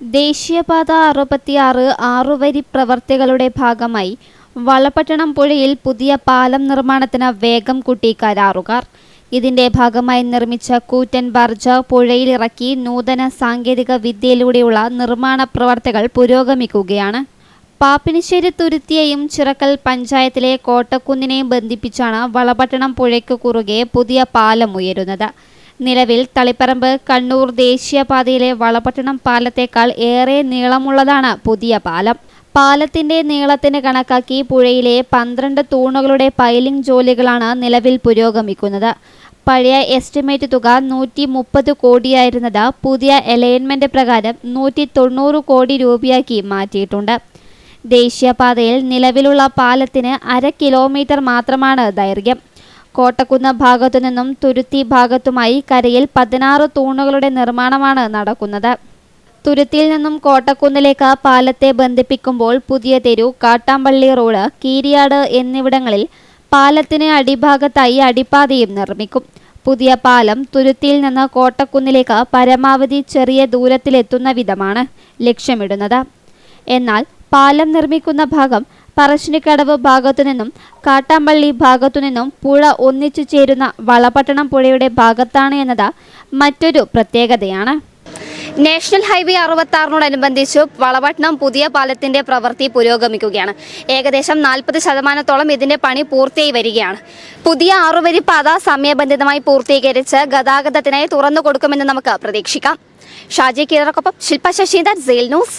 ദേശീയപാത അറുപത്തിയാറ് ആറുവരി പ്രവർത്തികളുടെ ഭാഗമായി വളപട്ടണം പുഴയിൽ പുതിയ പാലം നിർമ്മാണത്തിന് വേഗം കൂട്ടി കരാറുകാർ. ഇതിന്റെ ഭാഗമായി നിർമ്മിച്ച കൂറ്റൻ ബർജ പുഴയിലിറക്കി നൂതന സാങ്കേതിക വിദ്യയിലൂടെയുള്ള നിർമ്മാണ പ്രവർത്തികൾ പുരോഗമിക്കുകയാണ്. പാപ്പിനിശ്ശേരി തുരുത്തിയെയും ചിറക്കൽ പഞ്ചായത്തിലെ കോട്ടക്കുന്നിനെയും ബന്ധിപ്പിച്ചാണ് വളപട്ടണം പുഴയ്ക്ക് കുറുകെ പുതിയ പാലം ഉയരുന്നത്. നിലവിൽ തളിപ്പറമ്പ് കണ്ണൂർ ദേശീയപാതയിലെ വളപട്ടണം പാലത്തേക്കാൾ ഏറെ നീളമുള്ളതാണ് പുതിയ പാലം. പാലത്തിന്റെ നീളത്തിന് കണക്കാക്കി പുഴയിലെ പന്ത്രണ്ട് തൂണുകളുടെ പൈലിംഗ് ജോലികളാണ് നിലവിൽ പുരോഗമിക്കുന്നത്. പഴയ എസ്റ്റിമേറ്റ് തുക നൂറ്റി മുപ്പത് കോടിയായിരുന്നത് പുതിയ അലൈൻമെന്റ് പ്രകാരം നൂറ്റി തൊണ്ണൂറ് കോടി രൂപയാക്കി മാറ്റിയിട്ടുണ്ട്. ദേശീയപാതയിൽ നിലവിലുള്ള പാലത്തിന് അര കിലോമീറ്റർ മാത്രമാണ് ദൈർഘ്യം. കോട്ടക്കുന്ന് ഭാഗത്തു നിന്നും തുരുത്തി ഭാഗത്തുമായി കരയിൽ പതിനാറ് തൂണുകളുടെ നിർമ്മാണമാണ് നടക്കുന്നത്. തുരുത്തിയിൽ നിന്നും കോട്ടക്കുന്നിലേക്ക് പാലത്തെ ബന്ധിപ്പിക്കുമ്പോൾ പുതിയ തെരു കാട്ടാമ്പള്ളി റോഡ് കീരിയാട് എന്നിവിടങ്ങളിൽ പാലത്തിന് അടിഭാഗത്തായി അടിപ്പാതയും നിർമ്മിക്കും. പുതിയ പാലം തുരുത്തിയിൽ നിന്ന് കോട്ടക്കുന്നിലേക്ക് പരമാവധി ചെറിയ ദൂരത്തിലെത്തുന്ന വിധമാണ് ലക്ഷ്യമിടുന്നത്. എന്നാൽ പാലം നിർമ്മിക്കുന്ന ഭാഗം പറശ്ശിനിക്കടവ് ഭാഗത്തു നിന്നും കാട്ടാമ്പള്ളി ഭാഗത്തു നിന്നും പുഴ ഒന്നിച്ചു ചേരുന്ന വളപട്ടണം പുഴയുടെ ഭാഗത്താണ് എന്നത് മറ്റൊരു പ്രത്യേകതയാണ്. നാഷണൽ ഹൈവേ അറുപത്താറിനോടനുബന്ധിച്ച് വളപട്ടണം പുതിയ പാലത്തിന്റെ പ്രവൃത്തി പുരോഗമിക്കുകയാണ്. ഏകദേശം നാൽപ്പത് ശതമാനത്തോളം ഇതിന്റെ പണി പൂർത്തിയായി വരികയാണ്. പുതിയ ആറുവരി പാത സമയബന്ധിതമായി പൂർത്തീകരിച്ച് ഗതാഗതത്തിനായി തുറന്നു കൊടുക്കുമെന്ന് നമുക്ക് പ്രതീക്ഷിക്കാം. ഷാജി കീഴറക്കൊപ്പം ശില്പ സെയിൽ ന്യൂസ്.